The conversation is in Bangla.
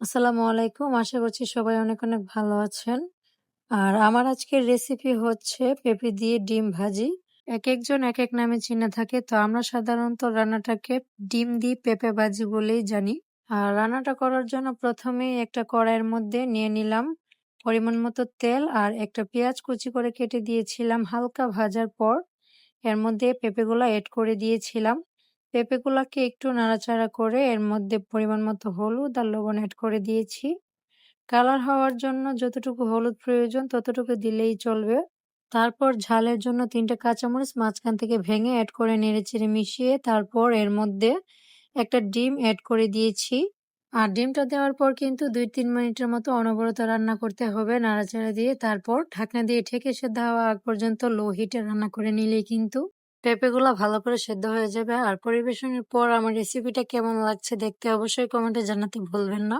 আসসালামু আলাইকুম। আশা করছি সবাই অনেক, অনেক ভালো আছেন। আর আমার আজকের রেসিপি হচ্ছে পেঁপে দিয়ে ডিম ভাজি। এক একজন এক এক নামে চিনে থাকে। তো আমরা সাধারণত রান্নাটাকে ডিম দিয়ে পেঁপে ভাজি বলেই জানি। আর রান্নাটা করার জন্য প্রথমেই একটা কড়াইয়ের মধ্যে নিয়ে নিলাম পরিমাণ মতো তেল আর একটা পেঁয়াজ কুচি করে কেটে দিয়েছিলাম হালকা ভাজার পর এর মধ্যে পেঁপেগুলো এড করে দিয়েছিলাম। পেঁপেগুলোকে একটু নাড়াচাড়া করে এর মধ্যে পরিমাণ মতো হলুদ আর লবণ অ্যাড করে দিয়েছি। কালার হওয়ার জন্য যতটুকু হলুদ প্রয়োজন ততটুকু দিলেই চলবে। তারপর ঝালের জন্য তিনটে কাঁচামরিচ মাঝখান থেকে ভেঙে অ্যাড করে নেড়েচেড়ে মিশিয়ে তারপর এর মধ্যে একটা ডিম অ্যাড করে দিয়েছি। আর ডিমটা দেওয়ার পর কিন্তু দুই তিন মিনিটের মতো অনবরত রান্না করতে হবে নাড়াচাড়া দিয়ে। তারপর ঢাকনা দিয়ে ঠেকে সেদ্ধ হওয়া আগ পর্যন্ত লো হিটে রান্না করে নিলেই কিন্তু পেঁপেগুলো ভালো করে সেদ্ধ হয়ে যাবে। আর পরিবেশনের পর আমার রেসিপিটা কেমন লাগছে দেখতে অবশ্যই কমেন্টে জানাতে ভুলবেন না।